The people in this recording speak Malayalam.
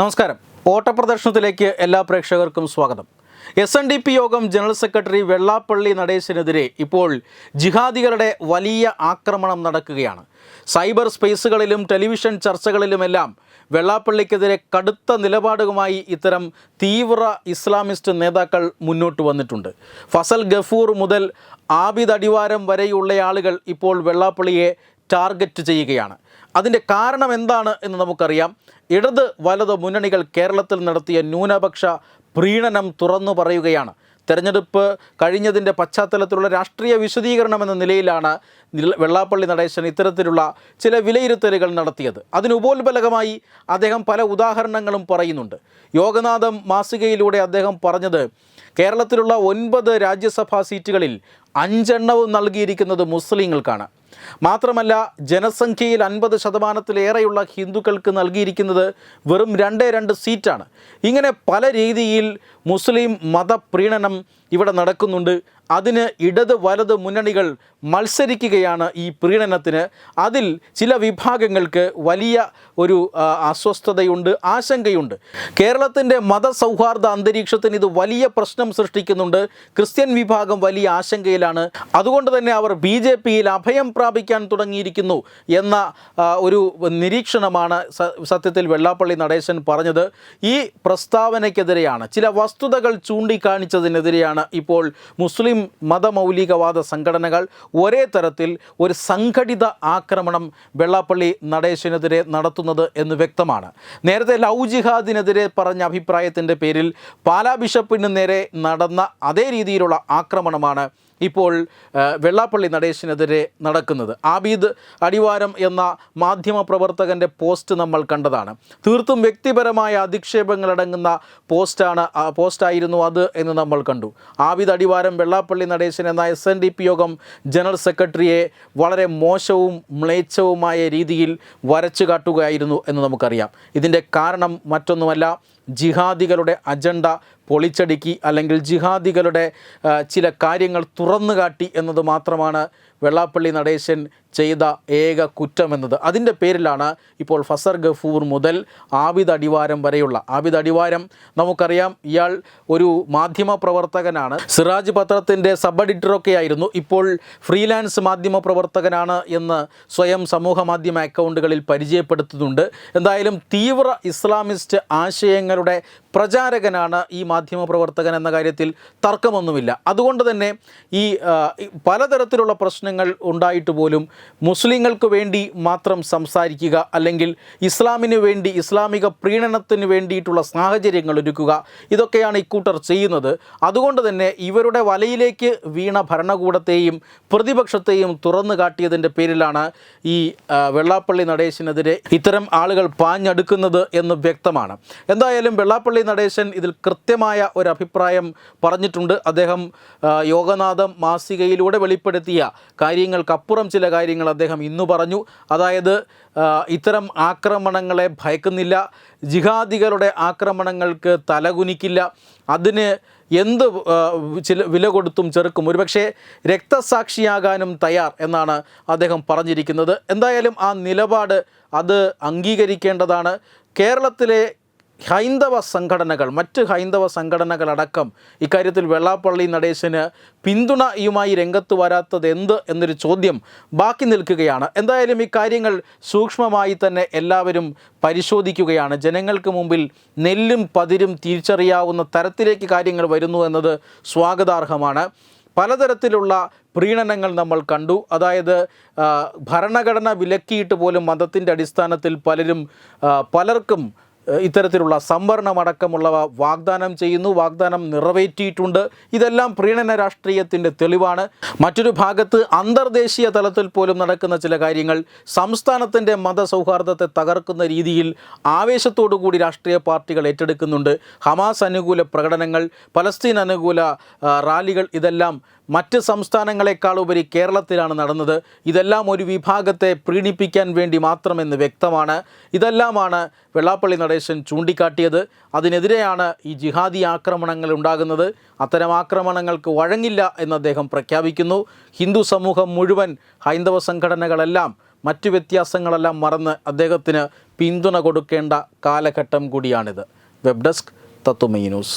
നമസ്കാരം. ഓട്ടപ്രദർശനത്തിലേക്ക് എല്ലാ പ്രേക്ഷകർക്കും സ്വാഗതം. S N D P Yogam general secretary Vellappally നടേശനെതിരെ ഇപ്പോൾ ജിഹാദികളുടെ വലിയ ആക്രമണം നടക്കുകയാണ്. സൈബർ സ്പേസുകളിലും ടെലിവിഷൻ ചർച്ചകളിലുമെല്ലാം വെള്ളാപ്പള്ളിക്കെതിരെ കടുത്ത നിലപാടുമായി ഇത്തരം തീവ്ര ഇസ്ലാമിസ്റ്റ് നേതാക്കൾ മുന്നോട്ട് വന്നിട്ടുണ്ട്. ഫസൽ ഗഫൂർ മുതൽ ആബിദ് അടിവാരം വരെയുള്ള ആളുകൾ ഇപ്പോൾ വെള്ളാപ്പള്ളിയെ ടാർഗറ്റ് ചെയ്യുകയാണ്. അതിന്റെ കാരണം എന്താണ് എന്ന് നമുക്കറിയാം. ഇടത് വലത് മുന്നണികൾ കേരളത്തിൽ നടത്തിയ ന്യൂനപക്ഷ പ്രീണനം തുറന്നു പറയുകയാണ്. തെരഞ്ഞെടുപ്പ് കഴിഞ്ഞതിന്റെ പശ്ചാത്തലത്തിലുള്ള രാഷ്ട്രീയ വിശദീകരണം എന്ന നിലയിലാണ് വെള്ളാപ്പള്ളി നടേശൻ ഇത്തരത്തിലുള്ള ചില വിലയിരുത്തലുകൾ നടത്തിയത്. അതിനുപോൽബലകമായി അദ്ദേഹം പല ഉദാഹരണങ്ങളും പറയുന്നുണ്ട്. യോഗനാഥം മാസികയിലൂടെ അദ്ദേഹം പറഞ്ഞത് കേരളത്തിലുള്ള ഒൻപത് രാജ്യസഭാ സീറ്റുകളിൽ അഞ്ചെണ്ണവും നൽകിയിരിക്കുന്നത് മുസ്ലിങ്ങൾക്കാണ്. മാത്രമല്ല ജനസംഖ്യയിൽ അൻപത് ശതമാനത്തിലേറെയുള്ള ഹിന്ദുക്കൾക്ക് നൽകിയിരിക്കുന്നത് വെറും രണ്ടേ രണ്ട് സീറ്റാണ്. ഇങ്ങനെ പല രീതിയിൽ മുസ്ലിം മതപ്രീണനം ഇവിടെ നടക്കുന്നുണ്ട്. അതിന് ഇടത് വലത് മുന്നണികൾ മത്സരിക്കുകയാണ് ഈ പ്രീണനത്തിന്. അതിൽ ചില വിഭാഗങ്ങൾക്ക് വലിയ ഒരു അസ്വസ്ഥതയുണ്ട് ആശങ്കയുണ്ട്. കേരളത്തിന്റെ മതസൗഹാർദ്ദ അന്തരീക്ഷത്തിന് ഇത് വലിയ പ്രശ്നം സൃഷ്ടിക്കുന്നുണ്ട്. ക്രിസ്ത്യൻ വിഭാഗം വലിയ ആശങ്കയിലാണ്. അതുകൊണ്ട് തന്നെ അവർ ബി ജെ പിയിൽ അഭയം പ്രാപിക്കാൻ തുടങ്ങിയിരിക്കുന്നു എന്ന ഒരു നിരീക്ഷണമാണ് സത്യത്തിൽ വെള്ളാപ്പള്ളി നടേശൻ പറഞ്ഞത്. ഈ പ്രസ്താവനയ്ക്കെതിരെയാണ് ചില വസ്തുതകൾ ചൂണ്ടിക്കാണിച്ചതിനെതിരെയാണ് ഇപ്പോൾ മുസ്ലിം മതമൗലികവാദ സംഘടനകൾ ഒരേ തരത്തിൽ ഒരു സംഘടിത ആക്രമണം വെള്ളാപ്പള്ളി നടേശനെതിരെ നടത്തുന്നത് എന്ന് വ്യക്തമാണ്. നേരത്തെ ലൗ ജിഹാദിനെതിരെ പറഞ്ഞ അഭിപ്രായത്തിന്റെ പേരിൽ പാലാ ബിഷപ്പിന് നേരെ നടന്ന അതേ രീതിയിലുള്ള ആക്രമണമാണ് ഇപ്പോൾ വെള്ളാപ്പള്ളി നടേശനെതിരെ നടക്കുന്നത്. ആബീദ് അടിവാരം എന്ന മാധ്യമ പ്രവർത്തകന്റെ പോസ്റ്റ് നമ്മൾ കണ്ടതാണ്. തീർത്തും വ്യക്തിപരമായ അധിക്ഷേപങ്ങളടങ്ങുന്ന പോസ്റ്റാണ് പോസ്റ്റായിരുന്നു അത് എന്ന് നമ്മൾ കണ്ടു. ആബിദ് അടിവാരം വെള്ളാപ്പള്ളി നടേശൻ എന്ന S N D P Yogam general സെക്രട്ടറിയെ വളരെ മോശവും മ്ലേച്ഛവുമായ രീതിയിൽ വരച്ചു കാട്ടുകയായിരുന്നു എന്ന് നമുക്കറിയാം. ഇതിന്റെ കാരണം മറ്റൊന്നുമല്ല ജിഹാദികളുടെ അജണ്ട പൊളിച്ചടുക്കി അല്ലെങ്കിൽ ജിഹാദികളുടെ ചില കാര്യങ്ങൾ തുറന്നു കാട്ടി എന്നത് മാത്രമാണ് വെള്ളാപ്പള്ളി നടേശൻ ചെയ്ത ഏക കുറ്റമെന്നത്. അതിന്റെ പേരിലാണ് ഇപ്പോൾ ഫസർ ഗഫൂർ മുതൽ ആബിദ് അടിവാരം വരെയുള്ള ആബിദ് അടിവാരം നമുക്കറിയാം ഇയാൾ ഒരു മാധ്യമ പ്രവർത്തകനാണ്. സിറാജ് പത്രത്തിന്റെ സബ് എഡിറ്ററൊക്കെ ആയിരുന്നു. ഇപ്പോൾ ഫ്രീലാൻസ് മാധ്യമ പ്രവർത്തകനാണ് എന്ന് സ്വയം സമൂഹ മാധ്യമ അക്കൗണ്ടുകളിൽ പരിചയപ്പെടുത്തുന്നുണ്ട്. എന്തായാലും തീവ്ര ഇസ്ലാമിസ്റ്റ് ആശയങ്ങളുടെ പ്രചാരകനാണ് ഈ മാധ്യമപ്രവർത്തകൻ എന്ന കാര്യത്തിൽ തർക്കമൊന്നുമില്ല. അതുകൊണ്ട് തന്നെ ഈ പലതരത്തിലുള്ള പ്രശ്നങ്ങൾ ഉണ്ടായിട്ട് പോലും മുസ്ലിങ്ങൾക്ക് വേണ്ടി മാത്രം സംസാരിക്കുക അല്ലെങ്കിൽ ഇസ്ലാമിന് വേണ്ടി ഇസ്ലാമിക പ്രീണനത്തിന് വേണ്ടിയിട്ടുള്ള സാഹചര്യങ്ങൾ ഒരുക്കുക ഇതൊക്കെയാണ് ഇക്കൂട്ടർ ചെയ്യുന്നത്. അതുകൊണ്ട് തന്നെ ഇവരുടെ വലയിലേക്ക് വീണ ഭരണകൂടത്തെയും പ്രതിപക്ഷത്തെയും തുറന്നു കാട്ടിയതിന്റെ പേരിലാണ് ഈ വെള്ളാപ്പള്ളി നടേശനെതിരെ ഇത്തരം ആളുകൾ പാഞ്ഞടുക്കുന്നത് എന്ന് വ്യക്തമാണ്. എന്തായാലും വെള്ളാപ്പള്ളി നടേശൻ ഇതിൽ കൃത്യമായ ഒരു അഭിപ്രായം പറഞ്ഞിട്ടുണ്ട്. അദ്ദേഹം യോഗനാഥം മാസികയിലൂടെ വെളിപ്പെടുത്തിയ കാര്യങ്ങൾക്കപ്പുറം ചില കാര്യങ്ങൾ അദ്ദേഹം ഇന്നു പറഞ്ഞു. അതായത് ഇത്തരം ആക്രമണങ്ങളെ ഭയക്കുന്നില്ല ജിഹാദികളുടെ ആക്രമണങ്ങൾക്ക് തലകുനിക്കില്ല അതിന് എന്ത് ചില വില കൊടുത്തും ചെറുക്കും. ഒരുപക്ഷെ രക്തസാക്ഷിയാകാനും തയ്യാർ എന്നാണ് അദ്ദേഹം പറഞ്ഞിരിക്കുന്നത്. എന്തായാലും ആ നിലപാട് അത് അംഗീകരിക്കേണ്ടതാണ്. കേരളത്തിലെ ഹൈന്ദവ സംഘടനകൾ മറ്റ് ഹൈന്ദവ സംഘടനകളടക്കം ഇക്കാര്യത്തിൽ വെള്ളാപ്പള്ളി നടേശന് പിന്തുണയുമായി രംഗത്ത് വരാത്തത് എന്ത് എന്നൊരു ചോദ്യം ബാക്കി നിൽക്കുകയാണ്. എന്തായാലും ഇക്കാര്യങ്ങൾ കാര്യങ്ങൾ സൂക്ഷ്മമായി തന്നെ എല്ലാവരും പരിശോധിക്കുകയാണ്. ജനങ്ങൾക്ക് മുമ്പിൽ നെല്ലും പതിരും തിരിച്ചറിയാവുന്ന തരത്തിലേക്ക് കാര്യങ്ങൾ വരുന്നു എന്നത് സ്വാഗതാർഹമാണ്. പലതരത്തിലുള്ള പ്രീണനങ്ങൾ നമ്മൾ കണ്ടു. അതായത് ഭരണഘടന വിലക്കിയിട്ട് പോലും മതത്തിന്റെ അടിസ്ഥാനത്തിൽ പലരും പലർക്കും ഇത്തരത്തിലുള്ള സംവരണമടക്കമുള്ളവ വാഗ്ദാനം ചെയ്യുന്നു വാഗ്ദാനം നിറവേറ്റിയിട്ടുണ്ട്. ഇതെല്ലാം പ്രീണന രാഷ്ട്രീയത്തിന്റെ തെളിവാണ്. മറ്റൊരു ഭാഗത്ത് അന്തർദേശീയ തലത്തിൽ പോലും നടക്കുന്ന ചില കാര്യങ്ങൾ സംസ്ഥാനത്തിന്റെ മതസൗഹാർദ്ദത്തെ തകർക്കുന്ന രീതിയിൽ ആവേശത്തോടു കൂടി രാഷ്ട്രീയ പാർട്ടികൾ ഏറ്റെടുക്കുന്നുണ്ട്. ഹമാസ് അനുകൂല പ്രകടനങ്ങൾ പലസ്തീൻ അനുകൂല റാലികൾ ഇതെല്ലാം മറ്റ് സംസ്ഥാനങ്ങളെക്കാൾ ഉപരി കേരളത്തിലാണ് നടന്നത്. ഇതെല്ലാം ഒരു വിഭാഗത്തെ പ്രീണിപ്പിക്കാൻ വേണ്ടി മാത്രമെന്ന് വ്യക്തമാണ്. ഇതെല്ലാമാണ് വെള്ളാപ്പള്ളി നടേശൻ ചൂണ്ടിക്കാട്ടിയത്. അതിനെതിരെയാണ് ഈ ജിഹാദി ആക്രമണങ്ങൾ ഉണ്ടാകുന്നത്. അത്തരം ആക്രമണങ്ങൾക്ക് വഴങ്ങില്ല എന്ന് അദ്ദേഹം പ്രഖ്യാപിക്കുന്നു. ഹിന്ദു സമൂഹം മുഴുവൻ ഹൈന്ദവ സംഘടനകളെല്ലാം മറ്റു വ്യത്യാസങ്ങളെല്ലാം മറന്ന് അദ്ദേഹത്തിന് പിന്തുണ കൊടുക്കേണ്ട കാലഘട്ടം കൂടിയാണിത്. വെബ് ഡെസ്ക് തത്തുമൈ ന്യൂസ്.